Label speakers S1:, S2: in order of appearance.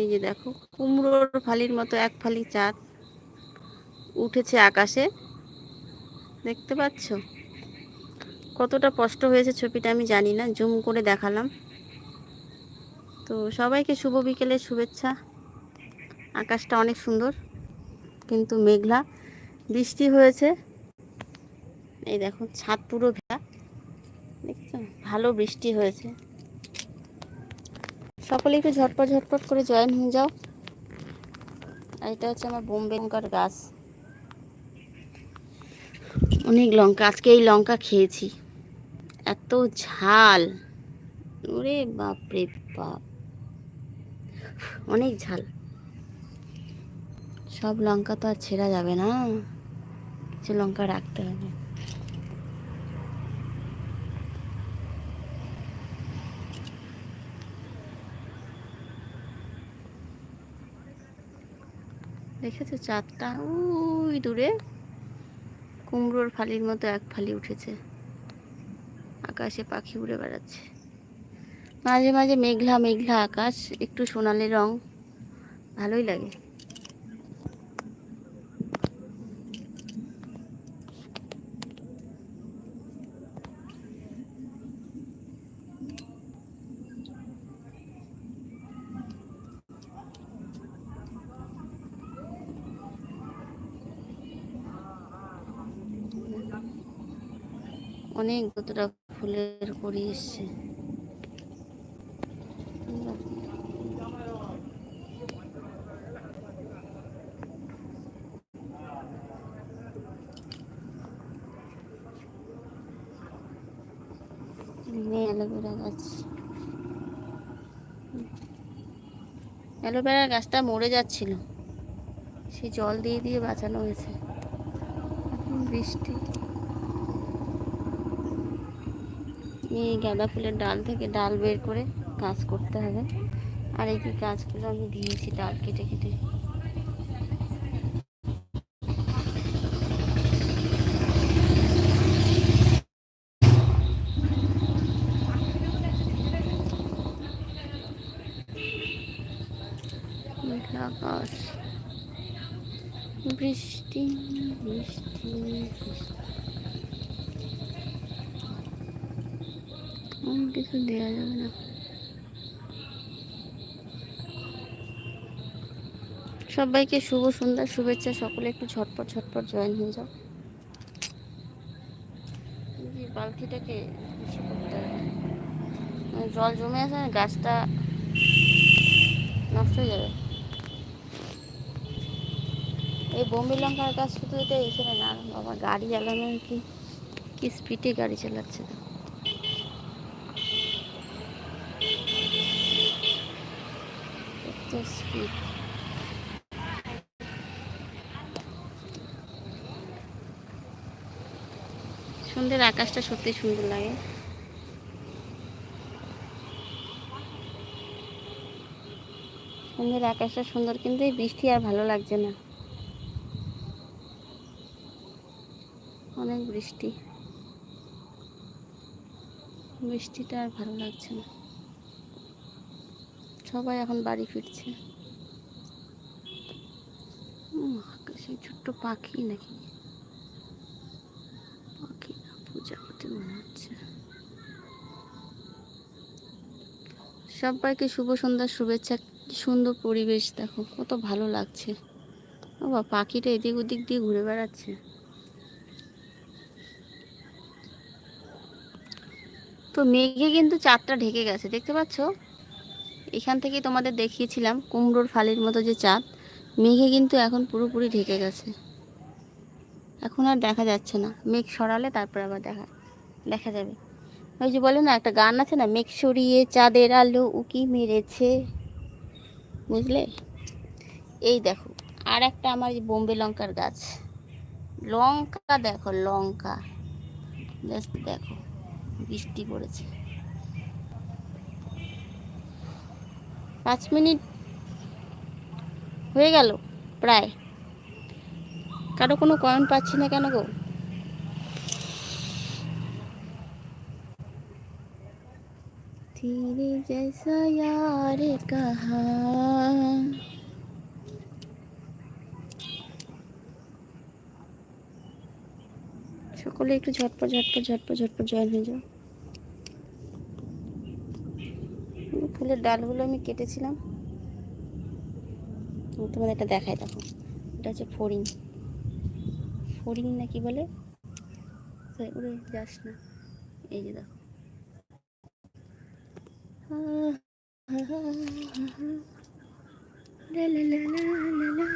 S1: এই যে দেখো, কুমড়োর ফালির মতো এক ফালি চাঁদ উঠেছে আকাশে। দেখতে পাচ্ছ? কতটা কষ্ট হয়েছে ছবিটা আমি জানি না, জুম করে দেখালাম। তো সবাইকে শুভ বিকেলে শুভেচ্ছা। আকাশটা অনেক সুন্দর, কিন্তু মেঘলা, বৃষ্টি হয়েছে। এই দেখো, ছাদ পুরো ভেজা। দেখছ? ভালো বৃষ্টি হয়েছে। সকলে একটু ঝটপট ঝটপট করে জয়েন হয়ে যাও। আর এটা হচ্ছে আমার বোম্বে লঙ্কার গাছ। অনেক লঙ্কা, আজকে এই লঙ্কা খেয়েছি। এত ঝাল। ওরে বাপরে বাপ। অনেক ঝাল। সব লঙ্কা তো আর ছেঁড়া যাবে না। কিছু লঙ্কা রাখতে হবে। দেখেছ চাঁদটা? ওই দূরে। কুমড়োর ফালির মতো এক ফালি উঠেছে। আকাশে পাখি উড়ে বেড়াচ্ছে। মাঝে মাঝে মেঘলা মেঘলা আকাশ, একটু সোনালি রং। ভালোই লাগে। অনেক কতটা ফুলের করি এসছে। অ্যালোভেরা গাছ। অ্যালোভেরা গাছটা মরে যাচ্ছিল। সে জল দিয়ে দিয়ে বাঁচানো হয়েছে। বৃষ্টি। এই গাঁদা ফুলের ডাল থেকে ডাল বের করে কাজ করতে হবে। আর এই গাছগুলো আমি দিয়েছি ডাল কেটে কেটে। বৃষ্টি বৃষ্টি বৃষ্টি। অন্য কিছু দেওয়া যাবে না। সবাইকে শুভ সুন্দর শুভেচ্ছা, সকলে একটু ঝটপট ঝটপট জয়েন হয়ে যাও। হবে। মানে জল জমে আছে গাছটা নষ্ট হয়ে যাবে। এই বোম্বে লঙ্কার গাছ শুধু এটা এখানে না বাবা গাড়ি চালানো কি কি স্পিডে গাড়ি চালাচ্ছে তো কত স্পিড সন্ধ্যের আকাশটা সত্যি সুন্দর লাগে। সন্ধ্যের আকাশটা সুন্দর, কিন্তু এই বৃষ্টি আর ভালো লাগছে না। অনেক বৃষ্টি। বৃষ্টিটা আর ভালো লাগছে না। সবাই এখন বাড়ি ফিরছে। আকাশে ছোট্ট পাখি নাকি? পাখি না প্রজাপতি মনে হচ্ছে। সবাইকে শুভ সন্ধ্যার শুভেচ্ছা সুন্দর পরিবেশ, দেখো, কত ভালো লাগছে। বাবা, পাখিটা এদিক ওদিক দিয়ে ঘুরে বেড়াচ্ছে। তো মেঘে কিন্তু চাঁদটা ঢেকে গেছে, দেখতে পাচ্ছ? এখান থেকেই তোমাদের দেখিয়েছিলাম কুমড়োর ফালির মতো যে চাঁদ। মেঘে কিন্তু এখন পুরোপুরি ঢেকে গেছে। এখন আর দেখা যাচ্ছে না। মেঘ সরালে তারপর আবার দেখা দেখা যাবে। ওই যে বলে না, একটা গান আছে না, মেঘ সরিয়ে চাঁদের আলো উকি মেরেছে। বুঝলে? এই দেখো, আর একটা আমার বোম্বে লঙ্কার গাছ। লঙ্কা দেখো, লঙ্কা। জাস্ট দেখো, বৃষ্টি পড়েছে। পাঁচ মিনিট হয়ে গেল প্রায়। কারও কোনো কমেন্ট পাচ্ছি না কেন গো? ধীরে জৈসা यार कहा সকলে একটু ঝটপট ঝটপট ঝটপট ঝটপট জয়েন হয়ে যাও। ফুলের ডালগুলো আমি কেটেছিলাম। তোমাদের এটা দেখাই দেখো। এটা হচ্ছে ফড়িং। ফড়িং না কি বলে? উড়ে যাস না। এই যে দেখো। লা লা লা।